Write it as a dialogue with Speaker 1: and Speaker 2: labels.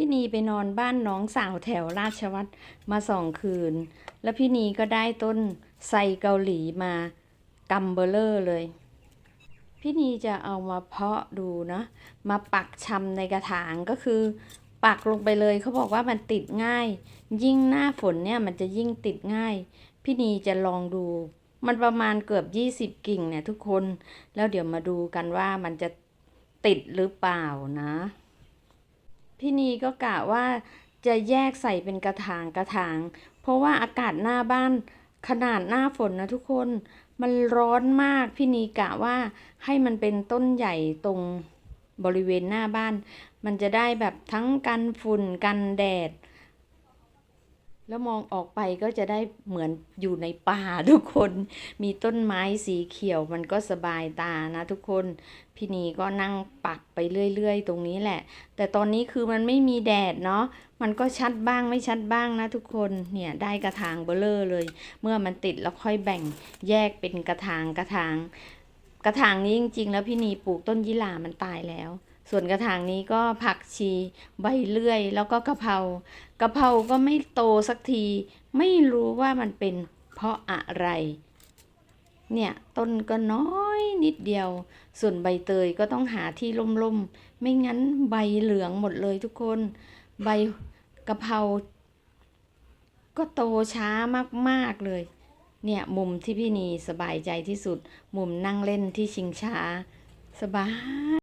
Speaker 1: พี่นีไปนอนบ้านน้องสาวแถวราชวัตรมาสองคืน แล้วพี่นีก็ได้ต้นไทรเกาหลีมากำเบลเลอร์เลย พี่นีจะเอามาเพาะดูนะมาปักชำในกระถางก็คือ ปักลงไปเลยเขาบอกว่ามันติดง่าย ยิ่งหน้าฝนเนี่ยมันจะยิ่งติดง่าย พี่นีจะลองดู มันประมาณเกือบ 20 กิ่งเนี่ยทุกคน แล้วเดี๋ยวมาดูกันว่ามันจะติดหรือเปล่านะ พี่นีก็กะว่าจะแยกใส่เป็นกระถางกระถาง เพราะว่าอากาศหน้าบ้านขนาดหน้าฝนนะทุกคนมันร้อนมากพี่นีกะว่าให้มันเป็นต้นใหญ่ตรงบริเวณหน้าบ้าน มันจะได้แบบทั้งกันฝุ่นกันแดด แล้วมองออกไปก็จะได้เหมือนอยู่ในป่าทุกคน มีต้นไม้สีเขียวมันก็สบายตานะทุกคน พี่นีก็นั่งปักไปเรื่อยๆ ตรงนี้แหละ แต่ตอนนี้คือมันไม่มีแดดเนาะ มันก็ชัดบ้างไม่ชัดบ้างนะทุกคน เนี่ยได้กระถางเบลเลอร์เลย เมื่อมันติดแล้วค่อยแบ่งแยกเป็นกระถางกระถาง กระถางนี้จริงๆ แล้วพี่นีปลูกต้นยีหร่ามันตายแล้ว ส่วนกระถางนี้ก็ผักชีใบเลื่อย แล้วก็กะเพรากะเพราก็ไม่โตสักที ไม่รู้ว่ามันเป็นเพราะอะไร เนี่ยต้นก็น้อยนิดเดียว ส่วนใบเตยก็ต้องหาที่ร่มๆ ไม่งั้นใบเหลืองหมดเลยทุกคน ใบกะเพราก็โตช้ามากๆเลย เนี่ยมุมที่พี่นีสบายใจที่สุด มุมนั่งเล่นที่ชิงช้า สบาย